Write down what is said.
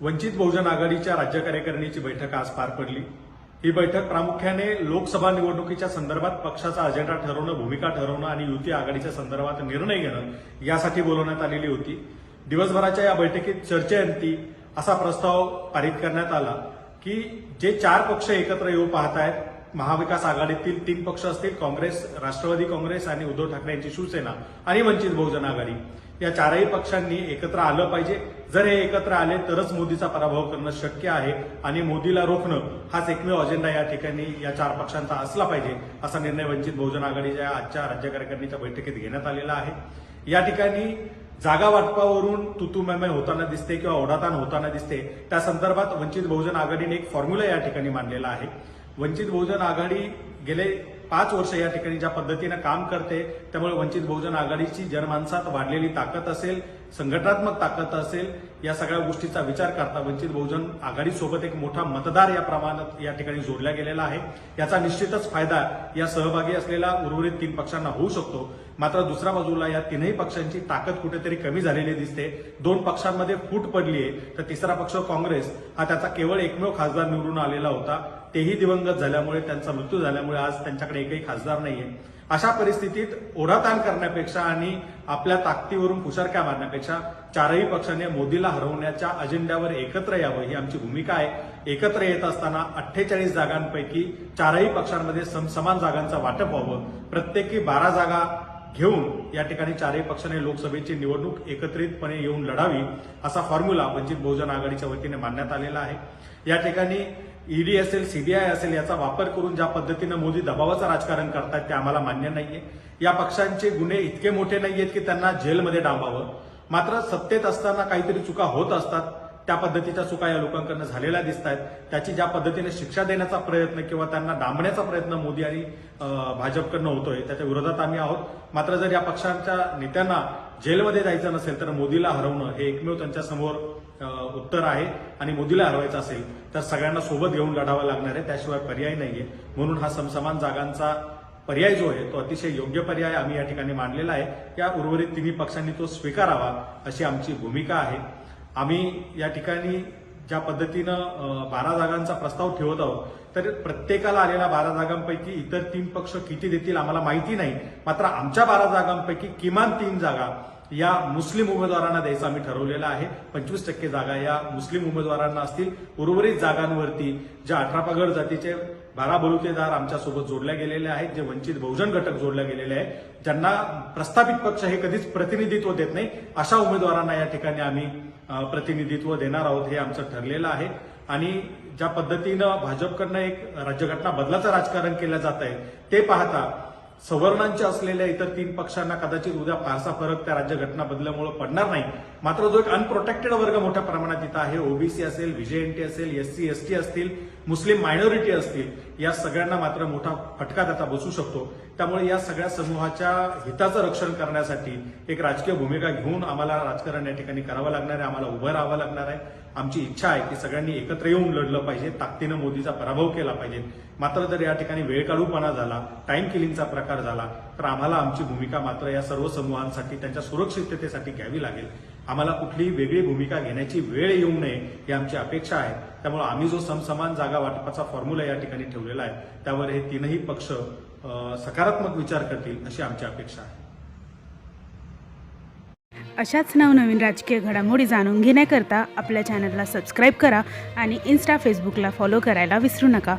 वंचित बहुजन आघाडीच्या राज्य कार्यकारिणीची बैठक आज पार पडली. ही बैठक प्रामुख्याने लोकसभा निवडणुकीच्या संदर्भात पक्षाचा अजेंडा ठरवणं भूमिका ठरवणं आणि युती आघाडीच्या संदर्भात निर्णय घेणं यासाठी बोलवण्यात आलेली होती. दिवसभराच्या या बैठकीत चर्चेअंती असा प्रस्ताव पारित करण्यात आला की जे चार पक्ष एकत्र येऊ पाहत आहेत महाविकास आघाडीतील तीन पक्ष असतील काँग्रेस राष्ट्रवादी काँग्रेस आणि उद्धव ठाकरे यांची शिवसेना आणि वंचित बहुजन आघाडी. या चारही पक्षांनी एकत्र आलं पाहिजे. जर हे एकत्र आले तरच मोदीचा पराभव करणं शक्य आहे आणि मोदीला रोखणं हाच एकमेव अजेंडा या ठिकाणी या चार पक्षांचा असला पाहिजे असा निर्णय वंचित बहुजन आघाडीच्या आजच्या राज्य कार्यकारिणीच्या बैठकीत घेण्यात आलेला आहे. या ठिकाणी जागा वाटपावरून तुतुमय होताना दिसते किंवा ओढाताण होताना दिसते त्या संदर्भात वंचित बहुजन आघाडीने एक फॉर्म्युला या ठिकाणी मांडलेला आहे. वंचित बहुजन आघाडी गेले पाच वर्ष या ठिकाणी ज्या पद्धतीनं काम करते त्यामुळे वंचित बहुजन आघाडीची जनमानसात वाढलेली ताकद असेल संघटनात्मक ताकद असेल या सगळ्या गोष्टीचा विचार करता वंचित बहुजन आघाडीसोबत एक मोठा मतदार या प्रमाणात या ठिकाणी जोडला गेलेला आहे. याचा निश्चितच फायदा या सहभागी असलेल्या उर्वरित तीन पक्षांना होऊ शकतो. मात्र दुसऱ्या बाजूला या तीनही पक्षांची ताकद कुठेतरी कमी झालेली दिसते. दोन पक्षांमध्ये फूट पडली आहे तर तिसरा पक्ष काँग्रेस हा त्याचा केवळ एकमेव खासदार निवडून आलेला होता. तेही दिवंगत झाल्यामुळे त्यांचा मृत्यू झाल्यामुळे आज त्यांच्याकडे एकही खासदार नाहीये. अशा परिस्थितीत ओढाताण करण्यापेक्षा आणि आपल्या ताकदीवरून कुशारक्या मारण्यापेक्षा चारही पक्षाने मोदीला हरवण्याच्या अजेंड्यावर एकत्र यावं ही आमची भूमिका आहे. एकत्र येत असताना अठ्ठेचाळीस जागांपैकी चारही पक्षांमध्ये समसमान जागांचं वाटप व्हावं. प्रत्येकी बारा जागा घेऊन या ठिकाणी चारही पक्षाने लोकसभेची निवडणूक एकत्रितपणे येऊन लढावी असा फॉर्म्युला वंचित बहुजन आघाडीच्या वतीने मांडण्यात आलेला आहे. या ठिकाणी ईडी असेल सीबीआय असेल याचा वापर करून ज्या पद्धतीनं मोदी दबावाचं राजकारण करतात ते आम्हाला मान्य नाहीये. या पक्षांचे गुन्हे इतके मोठे नाहीयेत की त्यांना जेलमध्ये डांबावं. मात्र सत्तेत असताना काहीतरी चुका होत असतात. त्या पद्धतीच्या चुका या लोकांकडनं झालेल्या दिसत आहेत त्याची ज्या पद्धतीने शिक्षा देण्याचा प्रयत्न किंवा त्यांना डांबण्याचा प्रयत्न मोदी आणि भाजपकडनं होतोय त्याच्या विरोधात आम्ही आहोत. मात्र जर या पक्षांच्या नेत्यांना जेलमध्ये जायचं नसेल तर मोदीला हरवणं हे एकमेव त्यांच्यासमोर उत्तर आहे आणि मोदीला हरवायचं असेल तर सगळ्यांना सोबत घेऊन लढावा लागणार आहे. त्याशिवाय पर्याय नाहीये. म्हणून हा समसमान जागांचा पर्याय जो आहे तो अतिशय योग्य पर्याय आम्ही या ठिकाणी मांडलेला आहे. या उर्वरित तिन्ही पक्षांनी तो स्वीकारावा अशी आमची भूमिका आहे. आम्ही या ठिकाणी ज्या पद्धतीनं बारा जागांचा प्रस्ताव ठेवत आहोत तर प्रत्येकाला आलेल्या बारा जागांपैकी इतर तीन पक्ष किती देतील आम्हाला माहिती नाही. मात्र आमच्या बारा जागांपैकी किमान तीन जागा या मुस्लिम उमेदवारांना द्यायचं आम्ही ठरवलेलं आहे. पंचवीस टक्के जागा या मुस्लिम उमेदवारांना असतील. उर्वरित जागांवरती ज्या अठरा पगड जातीचे बारा बलुतेदार आमच्यासोबत जोडल्या गेलेले आहेत जे वंचित बहुजन घटक जोडल्या गेलेले आहेत ज्यांना प्रस्थापित पक्ष हे कधीच प्रतिनिधित्व देत नाही अशा उमेदवारांना या ठिकाणी आम्ही प्रतिनिधित्व देणार आहोत हे आमचं ठरलेलं आहे. आणि ज्या पद्धतीनं भाजपकडनं एक राज्यघटना बदलाचं राजकारण केलं जात आहे ते पाहता सवर्णांचे असलेल्या इतर तीन पक्षांना कदाचित उद्या फारसा फरक त्या राज्यघटना बदल्यामुळे पडणार नाही. मात्र जो एक अनप्रोटेक्टेड वर्ग मोठ्या प्रमाणात इथं आहे ओबीसी असेल व्हीजेएनटी असेल एससी एसटी असतील मुस्लिम मायनॉरिटी असतील या सगळ्यांना मात्र मोठा फटका त्याचा बसू शकतो. त्यामुळे या सगळ्या समूहाच्या हिताचं रक्षण करण्यासाठी एक राजकीय भूमिका घेऊन आम्हाला राजकारण या ठिकाणी करावं लागणार आहे आम्हाला उभं राहावं लागणार आहे. आमची इच्छा आहे की सगळ्यांनी एकत्र येऊन लढलं पाहिजे ताकदीनं मोदीचा पराभव केला पाहिजे. मात्र जर या ठिकाणी वेळ काढूपणा झाला टाइम किलिंगचा प्रकार झाला तर आम्हाला आमची भूमिका मात्र या सर्व समूहांसाठी त्यांच्या सुरक्षिततेसाठी घ्यावी लागेल. आम्हाला कुठली वेगळी भूमिका घेण्याची वेळ येऊ नये ही आमची अपेक्षा आहे. त्यामुळे आम्ही जो समसमान जागा वाटपाचा फॉर्म्युला या ठिकाणी ठेवलेला आहे त्यावर हे तीनही पक्ष सकारात्मक विचार करतील अशी आमची अपेक्षा आहे. अशाच नवनवीन राजकीय घडामोडी जाणून घेण्याकरता आपल्या चॅनलला सबस्क्राईब करा आणि इन्स्टा फेसबुकला फॉलो करायला विसरू नका.